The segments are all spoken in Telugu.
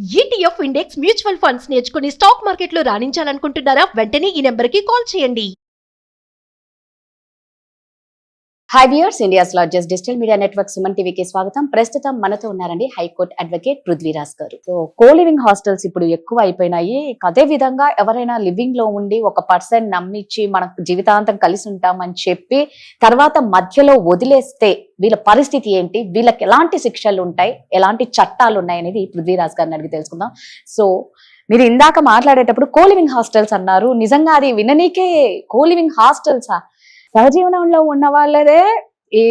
ఈటీఎఫ్ ఇండెక్స్ మ్యూచువల్ ఫండ్స్ నేర్చుకుని స్టాక్ మార్కెట్లో రాణించాలనుకుంటున్నారా? వెంటనే ఈ నెంబర్కి కాల్ చేయండి. Hi viewers India's largest digital media network Suman టీవీకి స్వాగతం. ప్రస్తుతం మనతో ఉన్నారండి హైకోర్టు అడ్వకేట్ పృథ్వీరాజ్ గారు. సో కో లివింగ్ హాస్టల్స్ ఇప్పుడు ఎక్కువ అయిపోయినాయి. అదే విధంగా ఎవరైనా లివింగ్లో ఉండి ఒక పర్సన్ నమ్మించి మనకు జీవితాంతం కలిసి ఉంటామని చెప్పి తర్వాత మధ్యలో వదిలేస్తే వీళ్ళ పరిస్థితి ఏంటి? వీళ్ళకి ఎలాంటి శిక్షలు ఉంటాయి? ఎలాంటి చట్టాలు ఉన్నాయి అనేది పృథ్వీరాజ్ గారిని అడిగి తెలుసుకుందాం. సో మీరు ఇందాక మాట్లాడేటప్పుడు కో లివింగ్ హాస్టల్స్ అన్నారు. నిజంగా అది విననీకే కో లివింగ్ హాస్టల్సా సహజీవనంలో ఉన్న వాళ్ళదే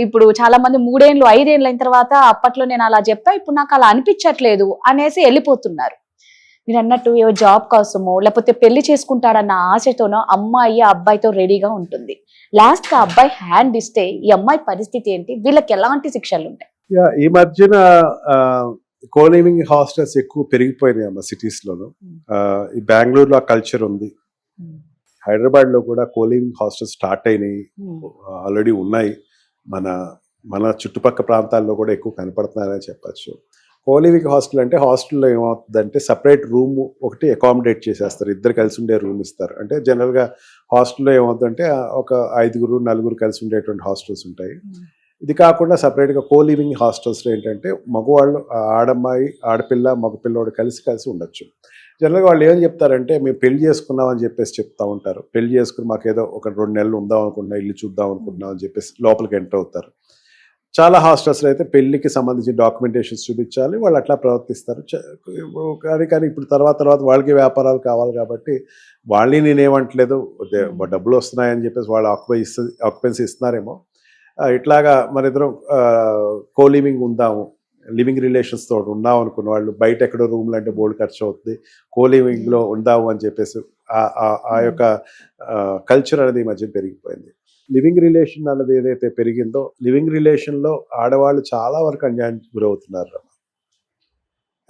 ఇప్పుడు చాలా మంది మూడేళ్ళు ఐదేళ్ళు అయిన తర్వాత అప్పట్లో నేను అలా చెప్పా ఇప్పుడు నాకు అలా అనిపించట్లేదు అనేసి వెళ్ళిపోతున్నారు. మీరు అన్నట్టు ఏవో జాబ్ కోసమో లేకపోతే పెళ్ళి చేసుకుంటాడన్న ఆశతోనో అమ్మాయి ఆ అబ్బాయితో రెడీగా ఉంటుంది. లాస్ట్గా అబ్బాయి హ్యాండ్ ఇస్తే ఈ అమ్మాయి పరిస్థితి ఏంటి? వీళ్ళకి ఎలాంటి శిక్షలు ఉంటాయి? ఈ మధ్యన కోలివింగ్ హాస్టల్స్ ఎక్కువ పెరిగిపోయినాయి అమ్మ సిటీస్ లోను ఆ, ఈ బెంగళూరులో ఆ కల్చర్ ఉంది. హైదరాబాద్లో కూడా కోలివింగ్ హాస్టల్స్ స్టార్ట్ అయినాయి. ఆల్రెడీ ఉన్నాయి. మన మన చుట్టుపక్కల ప్రాంతాల్లో కూడా ఎక్కువ కనపడుతున్నాయని చెప్పచ్చు. కోలివింగ్ హాస్టల్ అంటే హాస్టల్లో ఏమవుతుందంటే సపరేట్ రూమ్ ఒకటి అకామిడేట్ చేసేస్తారు. ఇద్దరు కలిసి ఉండే రూమ్ ఇస్తారు. అంటే జనరల్గా హాస్టల్లో ఏమవుతుందంటే ఒక ఐదుగురు నలుగురు కలిసి ఉండేటువంటి హాస్టల్స్ ఉంటాయి. ఇది కాకుండా సపరేట్గా కో లివింగ్ హాస్టల్స్లో ఏంటంటే మగవాళ్ళు ఆడమ్మాయి ఆడపిల్ల మగపిల్లోడు కలిసి కలిసి ఉండొచ్చు. జనరల్గా వాళ్ళు ఏం చెప్తారంటే మేము పెళ్ళి చేసుకున్నాం అని చెప్పేసి చెప్తా ఉంటారు. పెళ్ళి చేసుకుని మాకు ఏదో ఒక రెండు నెలలు ఉందాం అనుకుంటున్నాం ఇల్లు చూద్దాం అనుకుంటున్నాం అని చెప్పేసి లోపలికి ఎంటర్ అవుతారు. చాలా హాస్టల్స్లో అయితే పెళ్ళికి సంబంధించిన డాక్యుమెంటేషన్స్ చూపించాలి. వాళ్ళు అట్లా ప్రవర్తిస్తారు. కానీ కానీ ఇప్పుడు తర్వాత తర్వాత వాళ్ళకి వ్యాపారాలు కావాలి కాబట్టి వాళ్ళని నేనేమంటలేదు. డబ్బులు వస్తున్నాయని చెప్పేసి వాళ్ళు ఆక్యుపై ఇస్తు ఆక్యుపెన్సీ ఇస్తున్నారేమో. ఇట్లాగా మన ఇద్దరం కో లివింగ్ ఉందాము. లివింగ్ రిలేషన్స్ తోటి ఉందాం అనుకున్న వాళ్ళు బయట ఎక్కడో రూమ్లు అంటే బోర్డు ఖర్చు అవుతుంది కో లివింగ్లో ఉందాము అని చెప్పేసి ఆ- ఆ- ఆ యొక్క కల్చర్ అనేది ఈ మధ్య పెరిగిపోయింది. లివింగ్ రిలేషన్ అన్నది ఏదైతే పెరిగిందో లివింగ్ రిలేషన్లో ఆడవాళ్ళు చాలా వరకు అన్యాయం గురవుతున్నారు.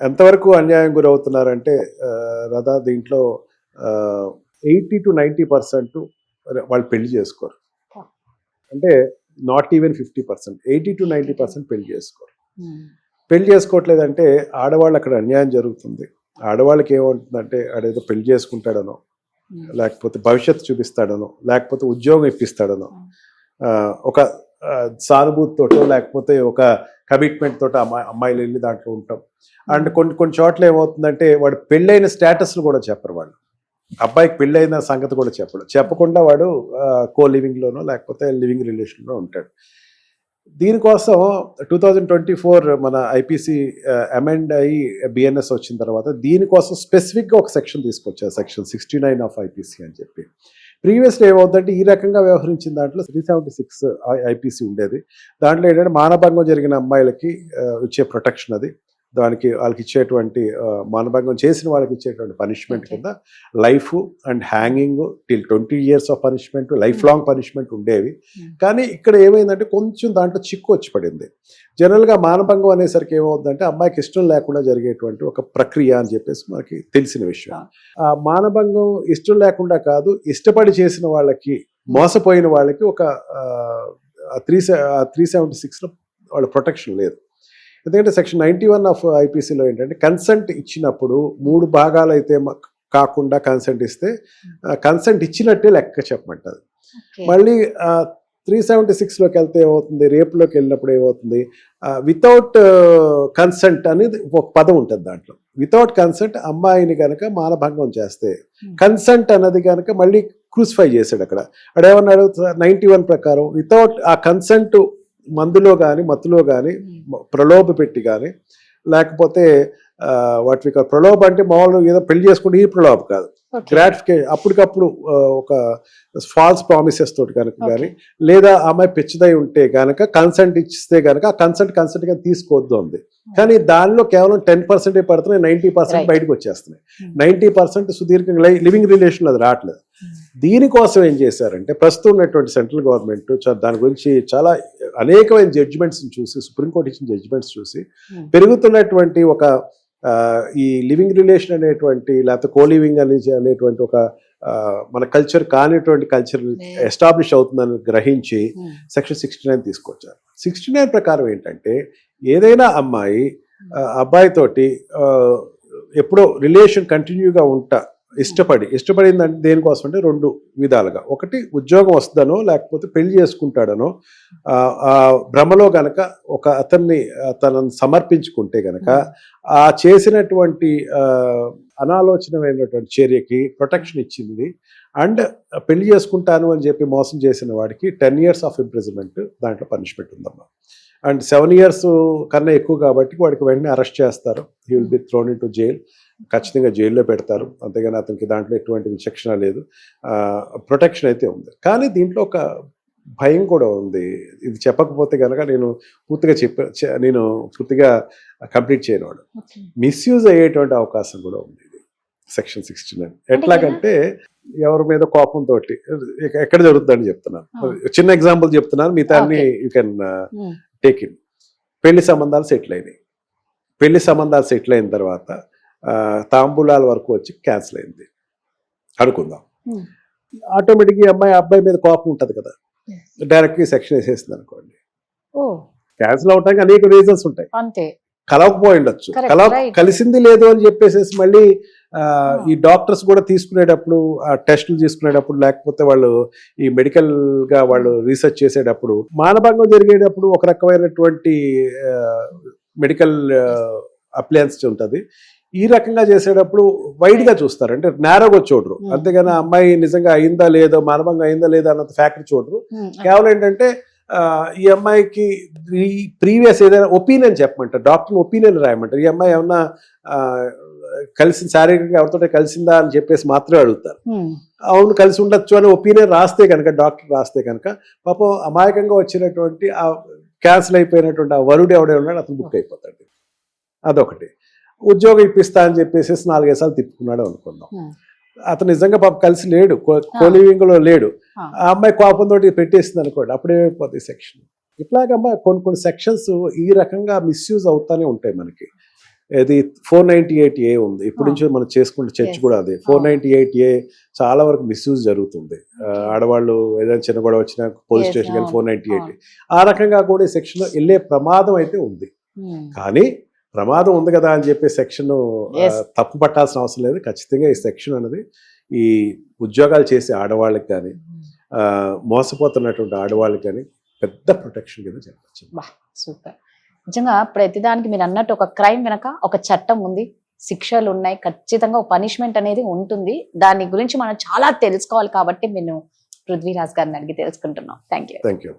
ఎంతవరకు అన్యాయం గురవుతున్నారంటే రథ దీంట్లో ఎయిటీ టు నైంటీ పర్సెంట్ వాళ్ళు పెళ్ళి చేసుకోరు. అంటే not even fifty percent eighty to ninety percent పెళ్ళి చేసుకోరు. పెళ్ళి చేసుకోవట్లేదంటే ఆడవాళ్ళు అక్కడ అన్యాయం జరుగుతుంది. ఆడవాళ్ళకి ఏమవుతుందంటే ఆడేదో పెళ్ళి చేసుకుంటాడనో లేకపోతే భవిష్యత్తు చూపిస్తాడనో లేకపోతే ఉద్యోగం ఇప్పిస్తాడనో ఒక సానుభూతితోటో లేకపోతే ఒక కమిట్మెంట్ తోట అమ్మాయి అమ్మాయిలు వెళ్ళి దాంట్లో ఉంటాం. అండ్ కొన్ని కొన్ని చోట్ల ఏమవుతుందంటే వాడు పెళ్ళైన స్టేటస్లు కూడా చెప్పరు వాళ్ళు. అబ్బాయికి పెళ్ళైన సంగతి కూడా చెప్పడు. చెప్పకుండా వాడు కో లివింగ్లోనో లేకపోతే లివింగ్ రిలేషన్లో ఉంటాడు. దీనికోసం టూ థౌజండ్ ట్వంటీ ఫోర్ మన ఐపీసీ అమెండ్ అయ్యి బిఎన్ఎస్ వచ్చిన తర్వాత దీనికోసం స్పెసిఫిక్గా ఒక సెక్షన్ తీసుకొచ్చారు section sixty nine of IPC అని చెప్పి. ప్రీవియస్లీ ఏమవుతుందంటే ఈ రకంగా వ్యవహరించిన దాంట్లో త్రీ సెవెంటీ సిక్స్ ఐపీసీ ఉండేది. దాంట్లో ఏంటంటే మానభంగం జరిగిన అమ్మాయిలకి వచ్చే ఇచ్చే ప్రొటెక్షన్ అది. దానికి వాళ్ళకి ఇచ్చేటువంటి మానభంగం చేసిన వాళ్ళకి ఇచ్చేటువంటి పనిష్మెంట్. కింద life and hanging till twenty years of punishment life long punishment ఉండేవి. Hmm. కానీ ఇక్కడ ఏమైందంటే కొంచెం దాంట్లో చిక్కు వచ్చి పడింది. జనరల్గా మానభంగం అనేసరికి ఏమవుతుందంటే అమ్మాయికి ఇష్టం లేకుండా జరిగేటువంటి ఒక ప్రక్రియ అని చెప్పేసి మనకి తెలిసిన విషయం. ఆ మానభంగం ఇష్టం లేకుండా కాదు ఇష్టపడి చేసిన వాళ్ళకి మోసపోయిన వాళ్ళకి ఒక త్రీ త్రీ సెవెంటీ సిక్స్లో వాళ్ళ ప్రొటెక్షన్ లేదు. ఎందుకంటే సెక్షన్ నైంటీ వన్ ఆఫ్ ఐపీసీలో ఏంటంటే కన్సెంట్ ఇచ్చినప్పుడు మూడు భాగాలు అయితే కాకుండా కన్సెంట్ ఇస్తే కన్సెంట్ ఇచ్చినట్టే లెక్క చెప్పమంటది. మళ్ళీ త్రీ సెవెంటీ సిక్స్లోకి వెళ్తే ఏమవుతుంది? రేపులోకి వెళ్ళినప్పుడు ఏమవుతుంది? వితౌట్ కన్సెంట్ అనేది ఒక పదం ఉంటుంది దాంట్లో. వితౌట్ కన్సెంట్ అమ్మాయిని కనుక మానభంగం చేస్తే కన్సెంట్ అన్నది కనుక మళ్ళీ క్రూసిఫై చేశాడు అక్కడ. అడేమన్నాడు నైంటీ వన్ ప్రకారం వితౌట్ ఆ కన్సెంట్ మందులో కానీ మత్తులో కానీ ప్రలోభ పెట్టి కానీ లేకపోతే వాటి ప్రలోభ అంటే మామూలుగా ఏదో పెళ్ళి చేసుకుంటే ఈ ప్రలోభ కాదు. గ్రాటిఫికేషన్ అప్పటికప్పుడు ఒక ఫాల్స్ ప్రామిసెస్ తోటి కనుక కానీ లేదా అమ్మాయి పిచ్చిదై ఉంటే కనుక కన్సెంట్ ఇస్తే కనుక ఆ కన్సెంట్ కన్సెంట్గా తీసుకోవద్దు ఉంది కానీ దానిలో కేవలం టెన్ పర్సెంటే పడుతున్నాయి నైన్టీ పర్సెంట్. బయటకు వచ్చేస్తున్నాయి. Hmm. నైన్టీ పర్సెంట్ సుదీర్ఘంగా లివింగ్ రిలేషన్ అది రావట్లేదు. దీనికోసం ఏం చేశారంటే ప్రస్తుతం ఉన్నటువంటి సెంట్రల్ గవర్నమెంట్ దాని గురించి చాలా అనేకమైన జడ్జిమెంట్స్ చూసి సుప్రీంకోర్టు ఇచ్చిన జడ్జిమెంట్స్ చూసి Hmm. పెరుగుతున్నటువంటి ఒక ఈ లివింగ్ రిలేషన్ అనేటువంటి లేకపోతే కో లివింగ్ అనే అనేటువంటి ఒక మన కల్చర్ కానిటువంటి కల్చర్ ఎస్టాబ్లిష్ అవుతుందని గ్రహించి సెక్షన్ సిక్స్టీ నైన్ తీసుకొచ్చారు. సిక్స్టీ నైన్ ప్రకారం ఏంటంటే ఏదైనా అమ్మాయి ఆ, అబ్బాయితోటి ఎప్పుడో రిలేషన్ కంటిన్యూగా ఉంటా ఇష్టపడి ఇష్టపడిందంటే దేనికోసం అంటే రెండు విధాలుగా. ఒకటి ఉద్యోగం వస్తుందనో లేకపోతే పెళ్ళి చేసుకుంటాడనో ఆ, భ్రమలో గనక ఒక అతన్ని తనని తనను సమర్పించుకుంటే గనక ఆ చేసినటువంటి అనాలోచనమైనటువంటి చర్యకి ప్రొటెక్షన్ ఇచ్చింది. అండ్ పెళ్ళి చేసుకుంటాను అని చెప్పి మోసం చేసిన వాడికి టెన్ ఇయర్స్ ఆఫ్ ఇంప్రిజన్మెంట్ దాంట్లో పనిష్మెంట్ ఉందమ్మా. అండ్ సెవెన్ ఇయర్స్ కన్నా ఎక్కువ కాబట్టి వాడికి వెంటనే అరెస్ట్ చేస్తారు. He will be thrown into jail. ఖచ్చితంగా జైల్లో పెడతారు. అంతేగాని అతనికి దాంట్లో ఎటువంటి విచక్షణ లేదు. ప్రొటెక్షన్ అయితే ఉంది. కానీ దీంట్లో ఒక భయం కూడా ఉంది. ఇది చెప్పకపోతే కనుక నేను పూర్తిగా చెప్ప నేను పూర్తిగా కంప్లీట్ చేయనివాడు మిస్యూజ్ అయ్యేటువంటి అవకాశం కూడా ఉంది ఇది. సెక్షన్ సిక్స్టీ నైన్ ఎట్లాగంటే ఎవరి మీద కోపంతో ఎక్కడ జరుగుతుందని చెప్తున్నాను చిన్న ఎగ్జాంపుల్ చెప్తున్నాను. మిగతా Okay. You can take in. పెళ్ళి సంబంధాలు సెటిల్ అయినాయి. పెళ్ళి సంబంధాలు సెటిల్ అయిన తర్వాత తాంబూలాల వరకు వచ్చి క్యాన్సిల్ అయింది. అనుకుందాం. Hmm. ఆటోమేటిక్గా అమ్మాయి అబ్బాయి మీద కోపం ఉంటుంది కదా. డైరెక్ట్గా సెక్షన్ వేసేసింది అనుకోండి. క్యాన్సిల్ అవడానికి అనేక రీజన్స్ ఉంటాయి. అంతే. కలవకపోయి ఉండొచ్చు. Correct, కలవ right. కలిసింది లేదు అని చెప్పేసి మళ్ళీ ఆ, ఈ డాక్టర్స్ కూడా తీసుకునేటప్పుడు ఆ టెస్టులు తీసుకునేటప్పుడు లేకపోతే వాళ్ళు ఈ మెడికల్గా వాళ్ళు రీసెర్చ్ చేసేటప్పుడు మానభంగం జరిగేటప్పుడు ఒక రకమైనటువంటి మెడికల్ అప్లయన్స్ ఉంటుంది. ఈ రకంగా చేసేటప్పుడు వైడ్గా చూస్తారు. అంటే నేరోగా చూడరు. Hmm. అంతేగాని అమ్మాయి నిజంగా అయిందా లేదో మానభంగం అయిందా లేదా అన్నది ఫ్యాక్టరీ చూడరు. ఉమ్, కేవలం ఏంటంటే ఈ అమ్మాయికి ప్రీవియస్ ఏదైనా ఒపీనియన్ చెప్పమంటారు. డాక్టర్ ఒపీనియన్ రాయమంటారు. ఈ అమ్మాయి ఏమన్నా కలిసి శారీరకంగా ఎవరితో కలిసిందా అని చెప్పేసి మాత్రమే అడుగుతారు. ఉమ్, అవును కలిసి ఉండొచ్చు అని ఒపీనియన్ రాస్తే కనుక డాక్టర్ రాస్తే కనుక పాపం అమాయకంగా వచ్చినటువంటి ఆ క్యాన్సిల్ అయిపోయినటువంటి ఆ వరుడు ఎవడే ఉన్నాడు అతను బుక్ అయిపోతాడు. అదొకటి. ఉద్యోగం ఇప్పిస్తా అని చెప్పేసి నాలుగైదు తిప్పుకున్నాడు అనుకుందాం. అతను నిజంగా పాప కలిసి లేడు కోలివింగ్లో లేడు ఆ. అమ్మాయి కోపంతో పెట్టేసింది అనుకోండి అప్పుడేమైపోతుంది సెక్షన్ ఇట్లాగమ్మా కొన్ని కొన్ని సెక్షన్స్ ఈ రకంగా మిస్యూజ్ అవుతానే ఉంటాయి మనకి ఇది ఫోర్ నైన్టీ ఎయిట్ ఏ ఉంది ఇప్పటి. నుంచి మనం చేసుకుంటే చర్చ్. కూడా అదే ఫోర్. నైన్టీ ఎయిట్ ఏ చాలా వరకు మిస్యూజ్ జరుగుతుంది ఆడవాళ్ళు ఏదైనా చిన్న గొడవ వచ్చినా పోలీస్ Yes, స్టేషన్ అవును. ఫోర్ నైన్టీ ఎయిట్ ఆ రకంగా కూడా ఈ సెక్షన్ వెళ్ళే ప్రమాదం అయితే ఉంది. కానీ ప్రమాదం ఉంది కదా అని చెప్పి సెక్షన్. తప్పు పట్టాల్సిన అవసరం లేదు. ఖచ్చితంగా ఈ సెక్షన్ అనేది ఈ ఉద్యోగాలు చేసే ఆడవాళ్ళకి కానీ మోసపోతున్నటువంటి ఆడవాళ్ళకి కానీ పెద్ద ప్రొటెక్షన్ కింద చెప్పచ్చు సూపర్. నిజంగా ప్రతిదానికి మీరు అన్నట్టు ఒక క్రైమ్ వెనక ఒక చట్టం ఉంది. శిక్షలు ఉన్నాయి. ఖచ్చితంగా పనిష్మెంట్ అనేది ఉంటుంది. దాని గురించి మనం చాలా తెలుసుకోవాలి కాబట్టి నేను పృథ్వీరాజ్ గారిని అడిగి తెలుసుకుంటున్నాం. Thank you thank you